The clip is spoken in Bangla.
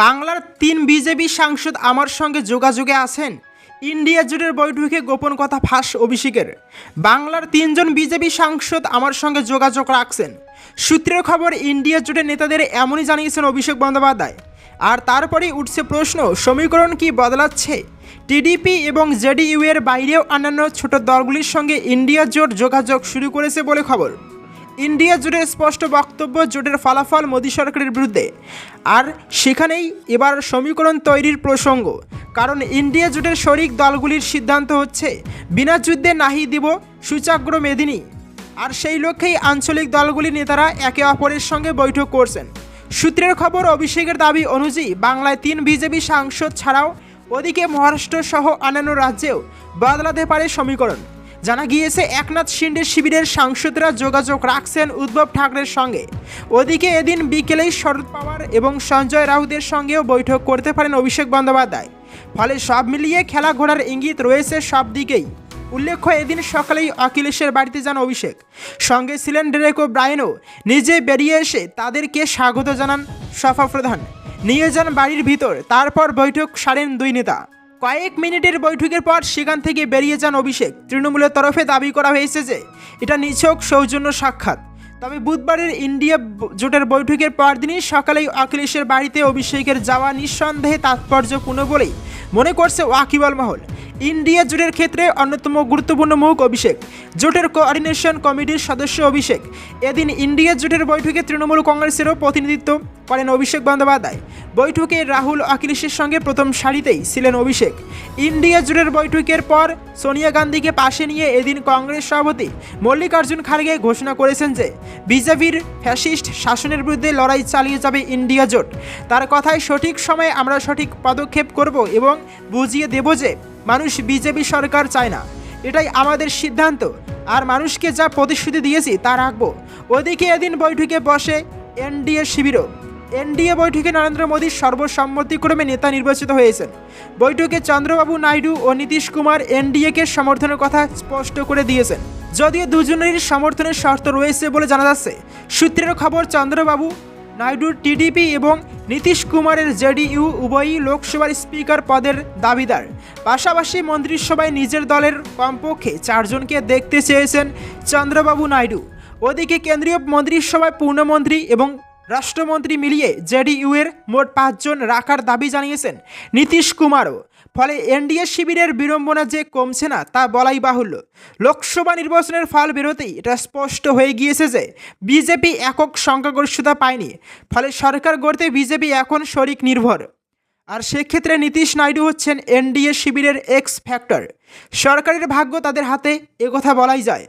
বাংলার তিন বিজেপি সাংসদ আমার সঙ্গে যোগাযোগে আছেন। ইন্ডিয়া জোটের বৈঠকে গোপন কথা ফাঁস অভিষেকের। বাংলার তিনজন বিজেপি সাংসদ আমার সঙ্গে যোগাযোগ রাখছেন। সূত্রের খবর, ইন্ডিয়া জোটের নেতাদের এমনই জানিয়েছেন অভিষেক বন্দ্যোপাধ্যায়। আর তারপরেই উঠছে প্রশ্ন, সমীকরণ কি বদলাচ্ছে? টিডিপি এবং জেডিইউ এর বাইরেও অন্যান্য ছোট দলগুলির সঙ্গে ইন্ডিয়া জোট যোগাযোগ শুরু করেছে বলে খবর। ইন্ডিয়া জুড়ে স্পষ্ট বক্তব্য জোটের ফলাফল মোদী সরকারের বিরুদ্ধে। আর সেখানেই এবার সমীকরণ তৈরির প্রসঙ্গ। কারণ ইন্ডিয়া জোটের শরিক দলগুলির সিদ্ধান্ত হচ্ছে, বিনা যুদ্ধে নাহি দিব সুচাগ্র মেদিনী। আর সেই লক্ষ্যেই আঞ্চলিক দলগুলির নেতারা একে অপরের সঙ্গে বৈঠক করছেন। সূত্রের খবর, অভিষেকের দাবি অনুযায়ী বাংলায় তিন বিজেপি সাংসদ ছাড়াও ওদিকে মহারাষ্ট্র সহ অন্যান্য রাজ্যেও বদলাতে পারে সমীকরণ। জানা গিয়েছে, একনাথ শিন্ডে শিবিরের সাংসদরা যোগাযোগ রাখছেন উদ্ধব ঠাকরের সঙ্গে। ওদিকে এদিন বিকেলেই শরদ পাওয়ার এবং সঞ্জয় রাউতের সঙ্গেও বৈঠক করতে পারেন অভিষেক বন্দ্যোপাধ্যায়। ফলে সব মিলিয়ে খেলা ঘোড়ার ইঙ্গিত রয়েছে সব দিকেই। উল্লেখ্য, এদিন সকালেই অখিলেশের বাড়িতে যান অভিষেক। সঙ্গে ছিলেন ডেরেকো ব্রায়নও নিজে বেরিয়ে এসে তাদেরকে স্বাগত জানান সফা প্রধান নিয়ে যান বাড়ির ভিতর। তারপর বৈঠক সারেন দুই নেতা। কয়েক মিনিটের বৈঠকের পর সেখান থেকে বেরিয়ে যান অভিষেক। তৃণমূলের তরফে দাবি করা হয়েছে যে, এটা নিছক সৌজন্য সাক্ষাৎ। তবে বুধবারের ইন্ডিয়া জোটের বৈঠকের পরদিনই সকালেই অখিলেশের বাড়িতে অভিষেকের যাওয়া নিঃসন্দেহে তাৎপর্যপূর্ণ বলেই মনে করছে ওয়াকিবল মহল। ইন্ডিয়া জোটের ক্ষেত্রে অন্যতম গুরুত্বপূর্ণ মুখ অভিষেক। জোটের কোঅর্ডিনেশন কমিটির সদস্য অভিষেক। এদিন ইন্ডিয়া জোটের বৈঠকে তৃণমূল কংগ্রেসেরও প্রতিনিধিত্ব করেন অভিষেক বন্দ্যোপাধ্যায়। বৈঠকে রাহুল অখিলেশের সঙ্গে প্রথম সারিতেই ছিলেন অভিষেক। ইন্ডিয়া জোটের বৈঠকের পর সোনিয়া গান্ধীকে পাশে নিয়ে এদিন কংগ্রেস সভাপতি মল্লিকার্জুন খাড়গে ঘোষণা করেছেন যে, বিজেপির ফ্যাসিস্ট শাসনের বিরুদ্ধে লড়াই চালিয়ে যাবে ইন্ডিয়া জোট। তার কথায় সঠিক সময়ে আমরা সঠিক পদক্ষেপ করব এবং বুঝিয়ে দেব যে, মানুষ বিজেপি সরকার চায় না। এটাই আমাদের সিদ্ধান্ত। আর মানুষকে যা প্রতিশ্রুতি দিয়েছি তা রাখব। ওদিকে এদিন বৈঠকে বসে এনডিএ শিবিরও। এনডিএ বৈঠকে নরেন্দ্র মোদী সর্বসম্মতিক্রমে নেতা নির্বাচিত হয়েছেন। বৈঠকে চন্দ্রবাবু নাইডু ও নীতিশ কুমার এনডিএকে সমর্থনের কথা স্পষ্ট করে দিয়েছেন। যদিও দুজনেরই সমর্থনের শর্ত রয়েছে বলে জানা যাচ্ছে, সূত্রের খবর চন্দ্রবাবু নাইডুর টিডিপি এবং নীতিশ কুমারের জেডিইউ উভয়ই লোকসভার স্পিকার পদের দাবিদার। পাশাপাশি মন্ত্রিসভায় নিজের দলের কমপক্ষে চারজনকে দেখতে চেয়েছেন চন্দ্রবাবু নাইডু। ওদিকে কেন্দ্রীয় মন্ত্রিসভায় পূর্ণমন্ত্রী এবং রাষ্ট্রমন্ত্রী মিলিয়ে জেডিইউ এর মোট পাঁচজন রাখার দাবি জানিয়েছেন। নীতিশ কুমারও। ফলে এনডিএ শিবিরের বিড়ম্বনা যে কমছে না, তা বলাই বাহুল্য। লোকসভা নির্বাচনের ফল বেরোতেই এটা স্পষ্ট হয়ে গিয়েছে যে, বিজেপি একক সংখ্যাগরিষ্ঠতা পায়নি। ফলে সরকার গড়তে বিজেপি এখন শরিক নির্ভর। আর সেক্ষেত্রে নীতিশ নাইডু হচ্ছেন এনডিএ শিবিরের এক্স ফ্যাক্টর সরকারের ভাগ্য তাদের হাতে একথা বলাই যায়।